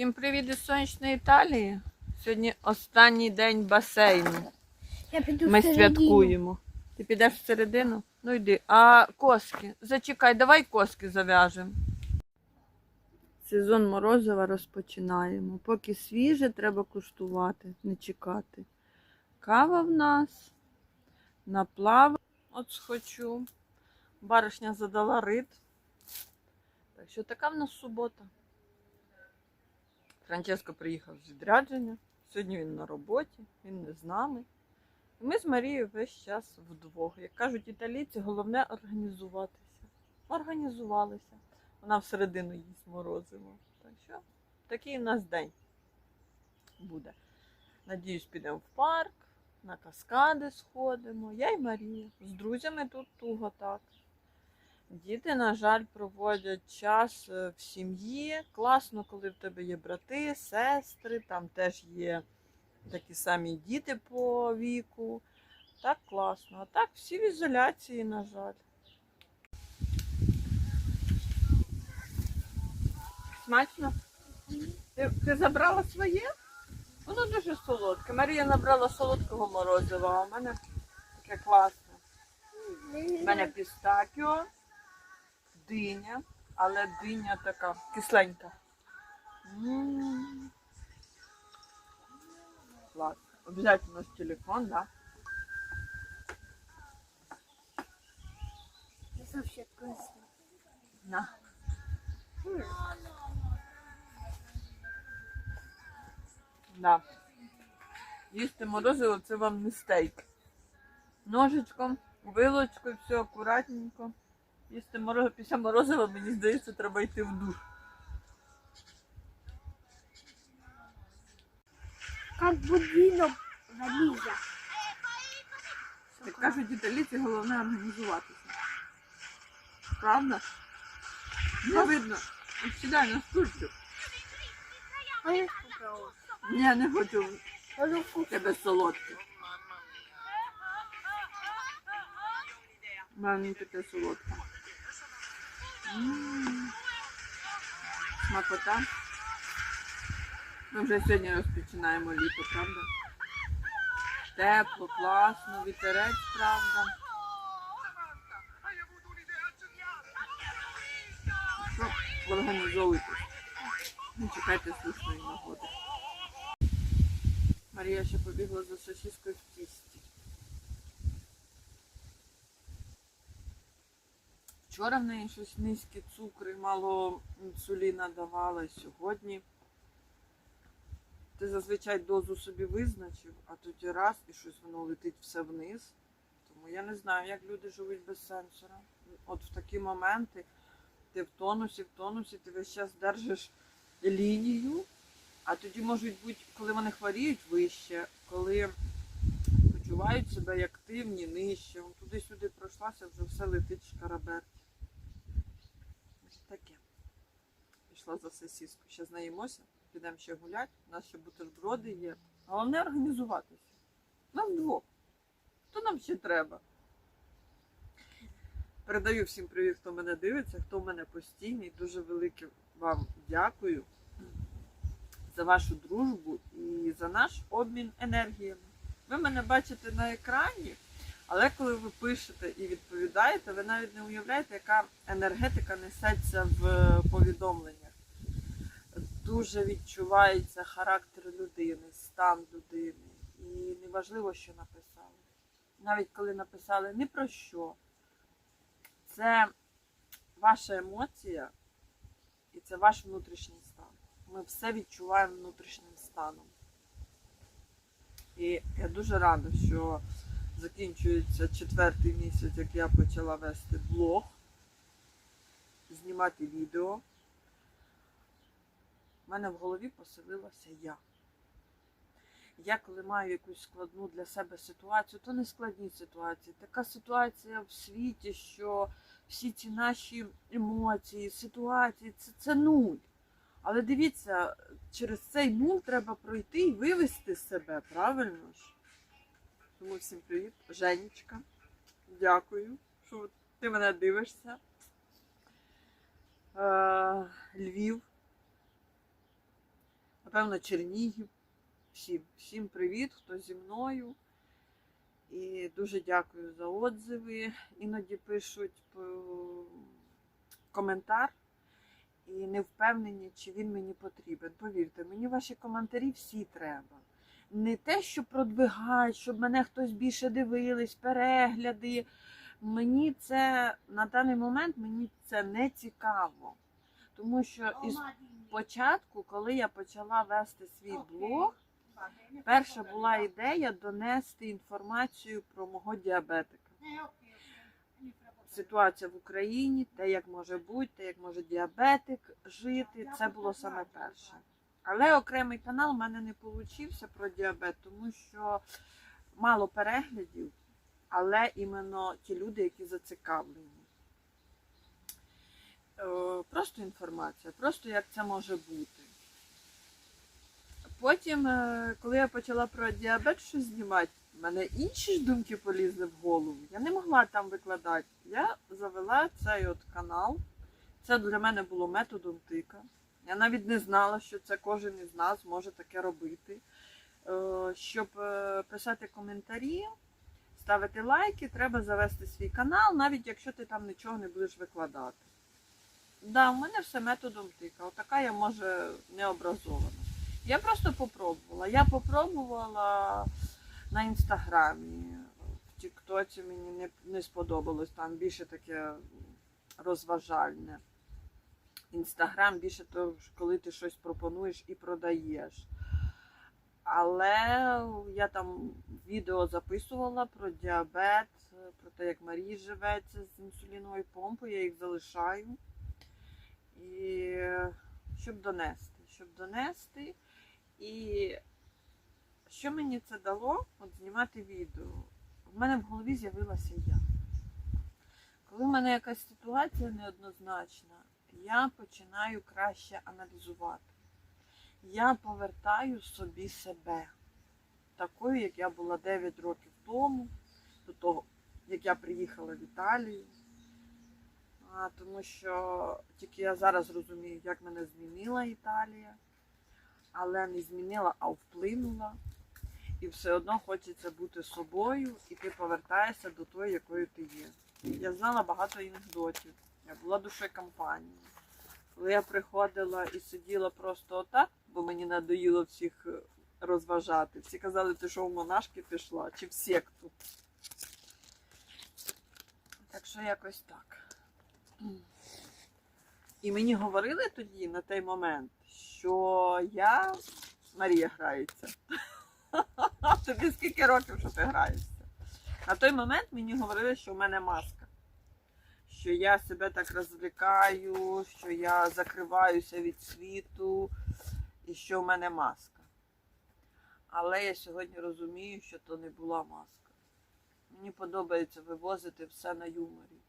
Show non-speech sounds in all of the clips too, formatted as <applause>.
Всім привіт із сонячної Італії. Сьогодні останній день басейну. Я піду Ми всередину. святкуємо. Ти підеш всередину? Ну йди. А коски, зачекай, давай коски зав'яжемо. Сезон морозива розпочинаємо. Поки свіже, треба куштувати, не чекати. Кава в нас. Наплав от схочу. Баришня задала рит. Так що така в нас субота. Франческо приїхав з відрядження. Сьогодні він на роботі, він не з нами. І ми з Марією весь час вдвох. Як кажуть італійці, головне організуватися. Організувалися. Вона всередину їсть морозиво. Так що такий у нас день буде. Надіюсь, підемо в парк, на каскади сходимо. Я і Марія. З друзями тут туго так. Діти, на жаль, проводять час е, в сім'ї. Класно, коли в тебе є брати, сестри, там теж є такі самі діти по віку. Так класно. А так всі в ізоляції, на жаль. Смачно? Ти, ти забрала своє? Воно дуже солодке. Марія набрала солодкого морозива, а в мене таке класне. У мене пістакіо, диня, але диня така кисленька. М. Клас. Обязательно с телефон, да? Вообще вкусно. На. Да. Їсти морозиво це вам не стейк. Ножичком, вилочкою, все акуратненько. Їсти морозиво після морозива, мені здається, треба йти в душ. Как будинок вализа. Як кажуть італійці, головне організуватися. Правда? Не видно. От Сідай на стульчик. А я попробую. Ні, не хочу. Тебе солодке. У мене таке солодке. М. Смакота. Ми вже сьогодні розпочинаємо літо, правда? Тепло, класно, вітерець, правда. Що, організовуйтесь. Не чекайте слушної нагоди. Марія ще побігла за сосіскою в тісті. Вчора в неї щось низькі цукри, мало інсуліна давала. Сьогодні ти зазвичай дозу собі визначив, а тоді раз і щось воно летить все вниз. Тому я не знаю, як люди живуть без сенсора. От в такі моменти ти в тонусі, в тонусі, ти весь час держиш лінію, а тоді можуть бути, коли вони хворіють вище, коли почувають себе активні, нижче. Туди-сюди пройшлася, вже все летить шкараберті. Таке. Пішла за сосиску. Ще наїмося, підемо ще гуляти. У нас ще бутерброди є. Головне організуватися. Нам двох. Хто нам ще треба? Передаю всім привіт, хто мене дивиться, хто в мене постійний. Дуже велике вам дякую за вашу дружбу і за наш обмін енергіями. Ви мене бачите на екрані, але коли ви пишете і відповідаєте, ви навіть не уявляєте, яка енергетика несеться в повідомленнях. Дуже відчувається характер людини, стан людини. І неважливо, що написали. Навіть коли написали ні про що, це ваша емоція і це ваш внутрішній стан. Ми все відчуваємо внутрішнім станом. І я дуже рада, що закінчується четвертий місяць, як я почала вести блог, знімати відео. У мене в голові поселилася я. Я коли маю якусь складну для себе ситуацію, то не складні ситуації. Така ситуація в світі, що всі ці наші емоції, ситуації це, це нуль. Але дивіться, через цей нуль треба пройти і вивести себе, правильно ж? Тому всім привіт, Женечка. Дякую, що ти мене дивишся. Е, Львів. напевно, Чернігів. Всім, всім привіт, хто зі мною. І дуже дякую за отзиви. Іноді пишуть коментар і не впевнені, чи він мені потрібен. Повірте, мені ваші коментарі всі треба. Не те, що продвигають, щоб мене хтось більше дивились, перегляди. Мені це на даний момент мені це не цікаво. Тому що із початку, коли я почала вести свій блог, перша була ідея донести інформацію про мого діабетика. Ситуація в Україні, те, як може бути, те, як може діабетик жити, це було саме перше. Але окремий канал в мене не вийшов про діабет, тому що мало переглядів, але іменно ті люди, які зацікавлені. Е, Просто інформація, просто як це може бути. Потім, е, коли я почала про діабет щось знімати, в мене інші ж думки полізли в голову. Я не могла там викладати. Я завела цей от канал. Це для мене було методом тика. Я навіть не знала, що це кожен із нас може таке робити. Е, Щоб е, писати коментарі, ставити лайки, треба завести свій канал, навіть якщо ти там нічого не будеш викладати. Да, в мене все методом тика. Отака я може не образована. Я просто попробувала. Я попробувала на інстаграмі. В Тіктоці мені не, не сподобалось, там більше таке розважальне. Інстаграм більше то, коли ти щось пропонуєш і продаєш. Але я там відео записувала про діабет, про те, як Марія живеться з інсуліновою помпою, я їх залишаю. І щоб донести, щоб донести. І що мені це дало? От знімати відео. В мене в голові з'явилася я. Коли в мене якась ситуація неоднозначна, я починаю краще аналізувати. Я повертаю собі себе такою, як я була 9 років тому, до того, як я приїхала в Італію. А, тому що тільки я зараз розумію, як мене змінила Італія, але не змінила, а вплинула. І все одно хочеться бути собою, і ти повертаєшся до тої, якою ти є. Я знала багато анекдотів. Я була душою компанії. Коли я приходила і сиділа просто отак, бо мені надоїло всіх е, розважати. Всі казали, ти що в монашки пішла, чи в секту. Так що якось так. І мені говорили тоді на той момент, що я Марія грається. <laughs> Тобі скільки років, що ти граєшся? На той момент мені говорили, що в мене маска. Що я себе так розвлікаю, що я закриваюся від світу і що в мене маска. Але я сьогодні розумію, що то не була маска. Мені подобається вивозити все на юморі.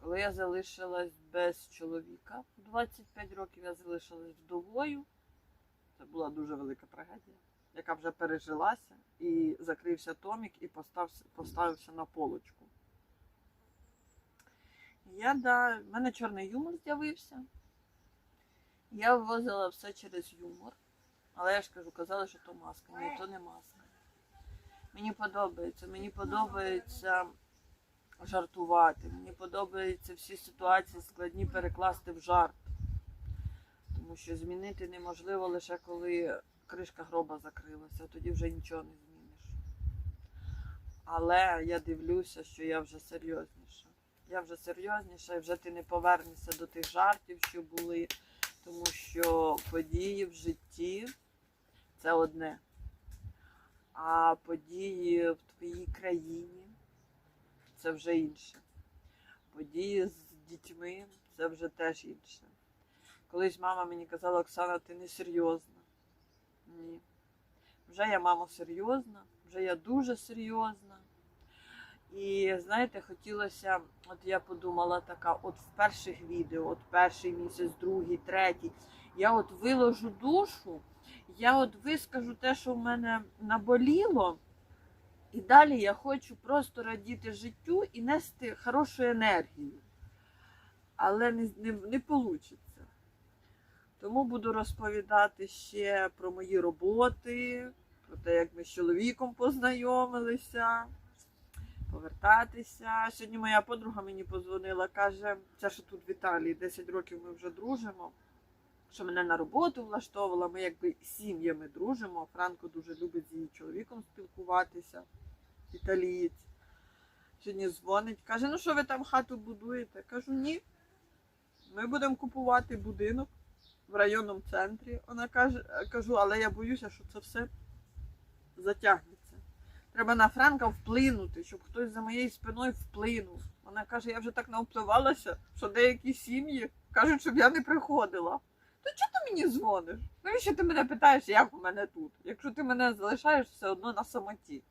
Коли я залишилась без чоловіка, 25 років я залишилась вдовою. Це була дуже велика трагедія, яка вже пережилася, і закрився томік і постався, поставився на полочку. Я, да, в мене чорний юмор з'явився. Я вивозила все через юмор. Але я ж кажу, казали, що то маска. Ні, то не маска. Мені подобається. Мені подобається жартувати. Мені подобається всі ситуації складні перекласти в жарт. Тому що змінити неможливо лише коли кришка гроба закрилася, тоді вже нічого не зміниш. Але я дивлюся, що я вже серйозніша. Я вже серйозніша і вже ти не повернешся до тих жартів, що були, тому що події в житті це одне. А події в твоїй країні це вже інше. Події з дітьми це вже теж інше. Колись мама мені казала, Оксана, ти не серйозна. Ні. Вже я мама серйозна, вже я дуже серйозна. І знаєте, хотілося, от я подумала така, от в перших відео, от перший місяць, другий, третій, я от виложу душу, я от вискажу те, що в мене наболіло, і далі я хочу просто радіти життю і нести хорошу енергію. Але не, не, не вийде. Тому буду розповідати ще про мої роботи, про те, як ми з чоловіком познайомилися, повертатися. Сьогодні моя подруга мені позвонила, каже, це що тут в Італії 10 років ми вже дружимо, що мене на роботу влаштовувала. Ми якби сім'ями дружимо. Франко дуже любить з її чоловіком спілкуватися, італієць. Сьогодні дзвонить, каже, ну що ви там хату будуєте? Кажу, ні. Ми будемо купувати будинок в районному центрі. Вона каже, кажу, але я боюся, що це все затягнеться. Треба на Франка вплинути, щоб хтось за моєю спиною вплинув. Вона каже, я вже так навпливалася, що деякі сім'ї кажуть, щоб я не приходила. То чого ти мені дзвониш? Навіщо ти мене питаєш, як у мене тут? Якщо ти мене залишаєш все одно на самоті.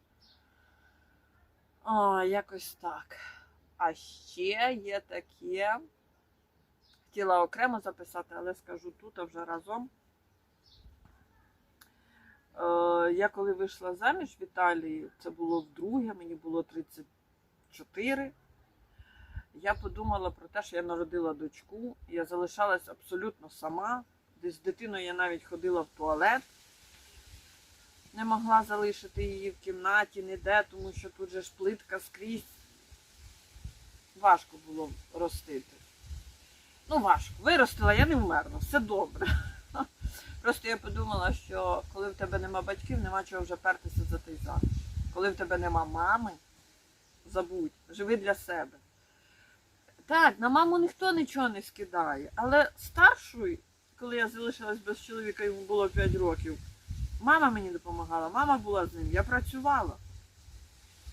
О, якось так. А ще є таке. Хотіла окремо записати, але скажу тут, а вже разом. Е, я коли вийшла заміж в Італії, це було вдруге, мені було 34. Я подумала про те, що я народила дочку. Я залишалась абсолютно сама. Десь з дитиною я навіть ходила в туалет. Не могла залишити її в кімнаті ніде, тому що тут же ж плитка скрізь. Важко було ростити. Ну, важко. Виростила, я не вмерла, все добре. Просто я подумала, що коли в тебе нема батьків, нема чого вже пертися за той заміж. Коли в тебе нема мами, забудь, живи для себе. Так, на маму ніхто нічого не скидає. Але старшою, коли я залишилась без чоловіка, йому було 5 років, мама мені допомагала, мама була з ним, я працювала.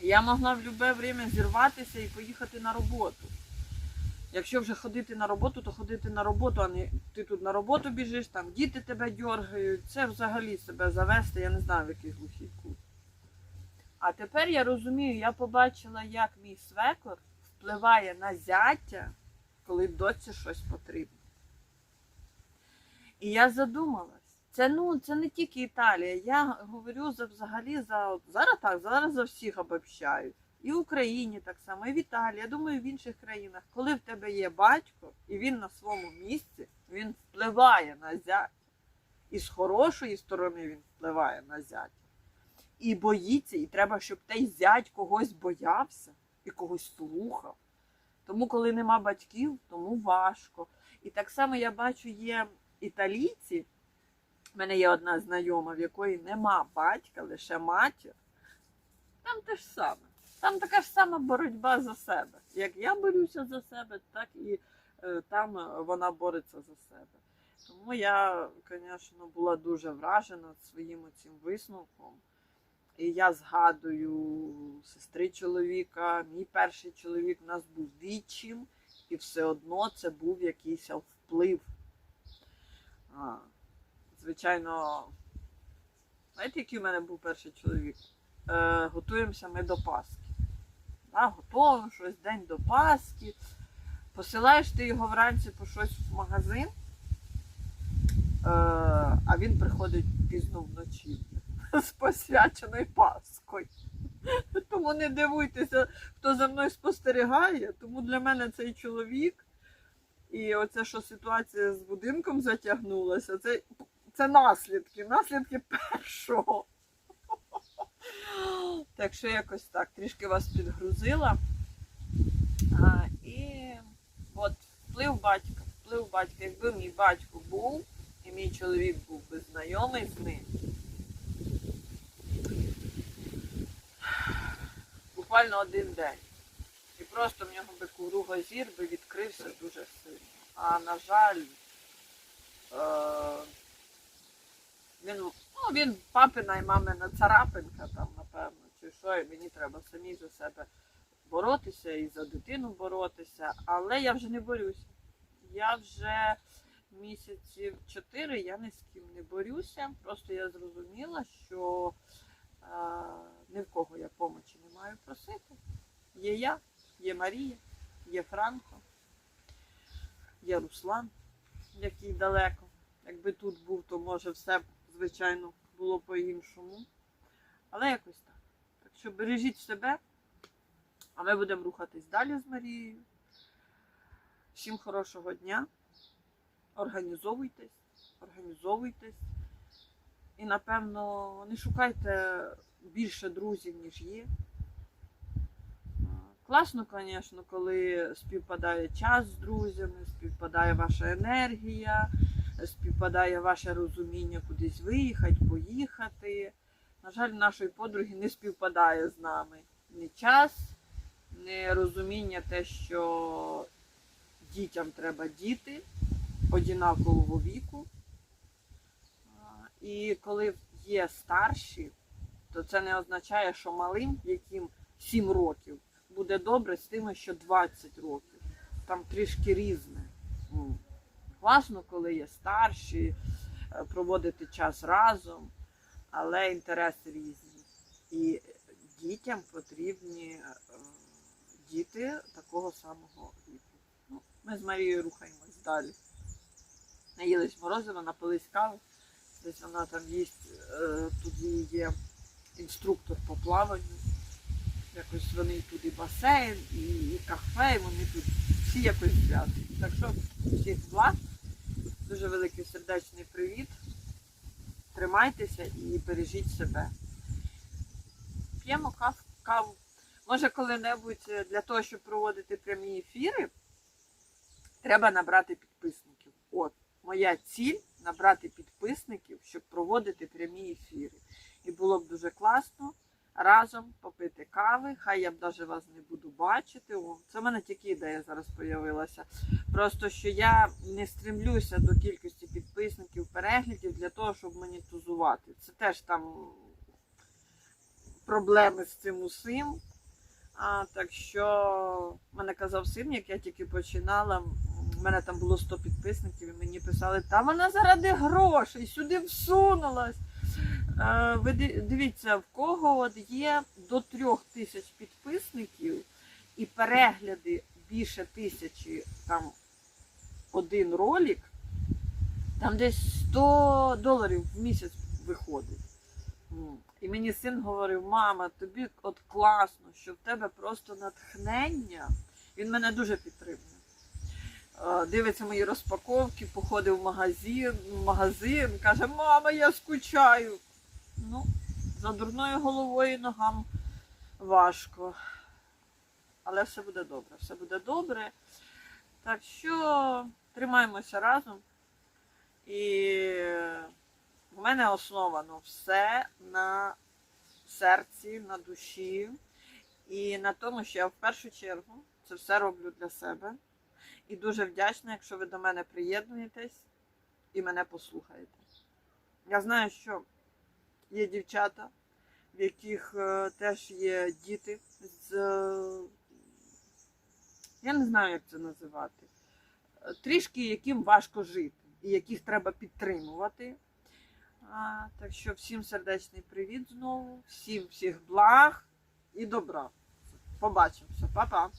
Я могла в будь-яке время зірватися і поїхати на роботу. Якщо вже ходити на роботу, то ходити на роботу, а не ти тут на роботу біжиш, там діти тебе дергають. Це взагалі себе завести, я не знаю, в який глухий кут. А тепер я розумію, я побачила, як мій свекор впливає на зятя, коли доці щось потрібно. І я задумалась. Це ну це не тільки Італія. Я говорю за взагалі за зараз так, зараз за всіх обобщаю. І в Україні так само, і в Італії. Я думаю, в інших країнах, коли в тебе є батько, і він на своєму місці, він впливає на зятя. І з хорошої сторони він впливає на зятя. І боїться, і треба, щоб той зять когось боявся і когось слухав. Тому, коли нема батьків, тому важко. І так само я бачу, є італійці. У мене є одна знайома, в якої нема батька, лише матір. Там те ж саме. Там така ж сама боротьба за себе. Як я борюся за себе, так і е, там е, вона бореться за себе. Тому я, звісно, була дуже вражена своїм цим висновком. І я згадую сестри чоловіка, мій перший чоловік у нас був вічим, і все одно це був якийсь вплив. А, звичайно, знаєте, який у мене був перший чоловік? Е, готуємося ми до Пасхи. Да, готовимо щось день до Пасхи. Посилаєш ти його вранці по щось в магазин, е, а він приходить пізно вночі з посвяченою Паскою. Тому не дивуйтеся, хто за мною спостерігає. Тому для мене цей чоловік. І оце, що ситуація з будинком затягнулася, це, це наслідки, наслідки першого. Так що якось так, трішки вас підгрузила. А, і от вплив батька, вплив батька. Якби мій батько був, і мій чоловік був би знайомий з ним. Буквально один день. І просто в нього би кругозір би відкрився дуже сильно. А на жаль, е, він, ну, він папина і мамина царапинка там, напевно, чи що, і мені треба самі за себе боротися і за дитину боротися. Але я вже не борюся. Я вже місяців чотири я ні з ким не борюся. Просто я зрозуміла, що е, ні в кого я помочі не маю просити. Є я, є Марія, є Франко, є Руслан, який далеко. Якби тут був, то може все, звичайно, було по-іншому. Але якось так. Так що бережіть себе, а ми будемо рухатись далі з Марією. Всім хорошого дня. Організовуйтесь, організовуйтесь. І, напевно, не шукайте більше друзів, ніж є. Класно, звісно, коли співпадає час з друзями, співпадає ваша енергія, співпадає ваше розуміння кудись виїхати, поїхати. На жаль, нашої подруги не співпадає з нами ні час, ні розуміння те, що дітям треба діти однакового віку. І коли є старші, то це не означає, що малим, яким 7 років, буде добре з тими, що 20 років. Там трішки різне. Класно, коли є старші, е, проводити час разом, але інтереси різні. І дітям потрібні е, діти такого самого віку. Ну, ми з Марією рухаємось далі. Наїлись морозиво, напились кави. Десь вона там їсть, е, тут є інструктор по плаванню. Якось вони тут і басейн, і, і кафе, і вони тут всі якось зв'язані. Так що всіх благ, дуже великий сердечний привіт. Тримайтеся і бережіть себе. П'ємо кав, каву. Може, коли-небудь е, для того, щоб проводити прямі ефіри, треба набрати підписників. От, моя ціль набрати підписників, щоб проводити прямі ефіри. І було б дуже класно разом попити кави. Хай я б навіть вас не буду бачити. О, це в мене тільки ідея зараз з'явилася. Просто що я не стремлюся до кількості підписників, переглядів для того, щоб монетизувати. Це теж там проблеми з цим усім. А, так що мене казав син, як я тільки починала. У мене там було 100 підписників, і мені писали, та вона заради грошей сюди всунулась. Е, Ви дивіться, в кого от є до трьох тисяч підписників і перегляди більше тисячі там один ролик, там десь 100 доларів в місяць виходить. І мені син говорив, мама, тобі от класно, що в тебе просто натхнення. Він мене дуже підтримує. Дивиться мої розпаковки, походив в магазин, в магазин, каже, мама, я скучаю. Ну, за дурною головою і ногам важко. Але все буде добре, все буде добре. Так що тримаємося разом. І в мене основано все на серці, на душі і на тому, що я в першу чергу це все роблю для себе. І дуже вдячна, якщо ви до мене приєднуєтесь і мене послухаєте. Я знаю, що є дівчата, в яких е, теж є діти з. е, Я не знаю, як це називати. Е, Трішки яким важко жити і яких треба підтримувати. А, так що всім сердечний привіт знову, всім всіх благ і добра. Побачимося, Па-па.